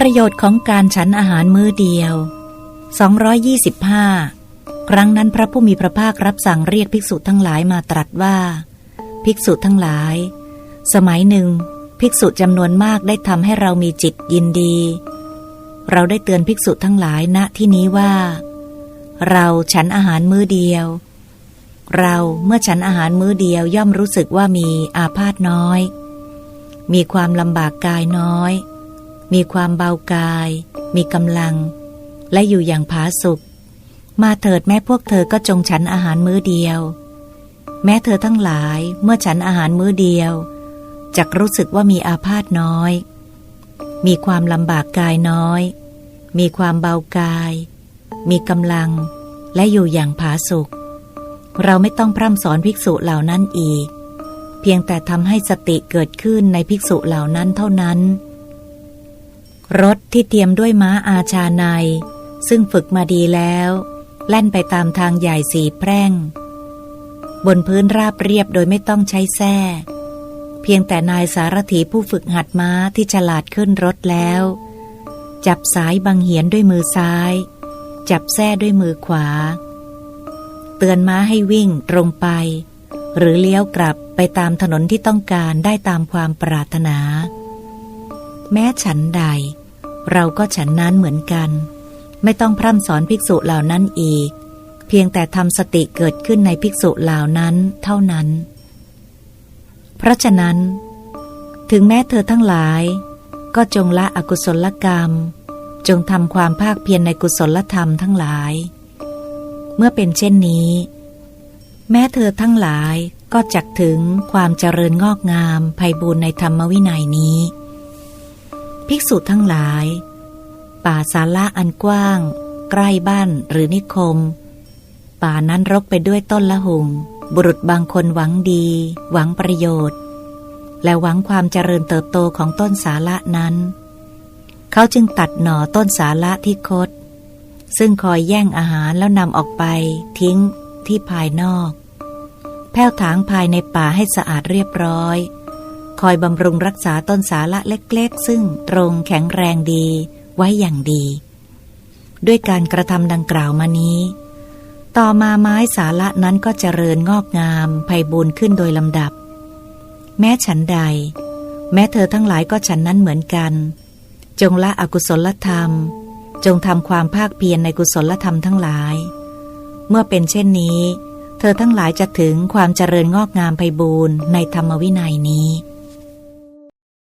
ประโยชน์ของการฉันอาหารมื้อเดียว 225 ครั้งนั้นพระผู้มีพระภาครับสั่งเรียกภิกษุทั้งหลายมาตรัสว่า ภิกษุทั้งหลาย สมัยหนึ่ง ภิกษุจำนวนมากได้ทำให้เรามีจิตยินดี เราได้เตือนภิกษุทั้งหลายณที่นี้ว่า เราฉันอาหารมื้อเดียว เราเมื่อฉันอาหารมื้อเดียวย่อมรู้สึกว่ามีอาพาธน้อย มีความลำบากกายน้อย มีความเบากาย มีกำลัง และอยู่อย่างผาสุกมาเถิดแม่พวกเธอก็จงฉันอาหารมื้อเดียว แม้เธอทั้งหลายเมื่อฉันอาหารมื้อเดียวจักรู้สึกว่ามีอาพาธน้อย มีความลำบากกายน้อย มีความเบากาย มีกำลัง และอยู่อย่างผาสุกเราไม่ต้องพร่ำสอนภิกษุเหล่านั้นอีก เพียงแต่ทำให้สติเกิดขึ้นในภิกษุเหล่านั้นเท่านั้น รถที่เตรียมด้วยม้าอาชาใน ซึ่งฝึกมาดีแล้ว แล่นไปตามทางใหญ่สีแพร่ง บนพื้นราบเรียบโดยไม่ต้องใช้แส้เพียงแต่นายสารถีผู้ฝึกหัดม้าที่ฉลาดขึ้นรถแล้ว จับสายบังเหียนด้วยมือซ้าย จับแส้ด้วยมือขวา เตือนม้าให้วิ่งตรงไป หรือเลี้ยวกลับไปตามถนนที่ต้องการได้ตามความปรารถนา แม้ฉันใด เราก็ฉันนั้นเหมือนกัน ไม่ต้องพร่ำสอนภิกษุเหล่านั้นอีก เพียงแต่ทำสติเกิดขึ้นในภิกษุเหล่านั้นเท่านั้น เพราะฉะนั้น ถึงแม้เธอทั้งหลาย ก็จงละอกุศลกรรม จงทำความภาคเพียรในกุศลธรรมทั้งหลาย เมื่อเป็นเช่นนี้ แม้เธอทั้งหลายก็จักถึงความเจริญงอกงามไพบูรณ์ในธรรมวินัยนี้ ภิกษุทั้งหลาย ป่าสาระอันกว้าง ใกล้บ้านหรือนิคม ป่านั้นรกไปด้วยต้นละหุง บุรุษบางคนหวังดี หวังประโยชน์ และหวังความเจริญเติบโตของต้นสาระนั้น เขาจึงตัดหน่อต้นสาระที่คด ซึ่งคอยแย่งอาหารแล้วนำออกไปทิ้งที่ภายนอก แผ้วถางภายในป่าให้สะอาดเรียบร้อย คอยบำรุงรักษาต้นสาระเล็กๆ ซึ่งตรงแข็งแรงดีไว้อย่างดี ด้วยการกระทำดังกล่าวมานี้ ต่อมาไม้สาระนั้นก็เจริญงอกงามไพบูรณ์ขึ้นโดยลำดับ แม้ฉันใด แม้เธอทั้งหลายก็ฉันนั้นเหมือนกัน จงละอกุศลธรรม จงทำความภาคเพียรในกุศลธรรมทั้งหลาย เมื่อเป็นเช่นนี้ เธอทั้งหลายจะถึงความเจริญงอกงามไพบูรณ์ในธรรมวินัยนี้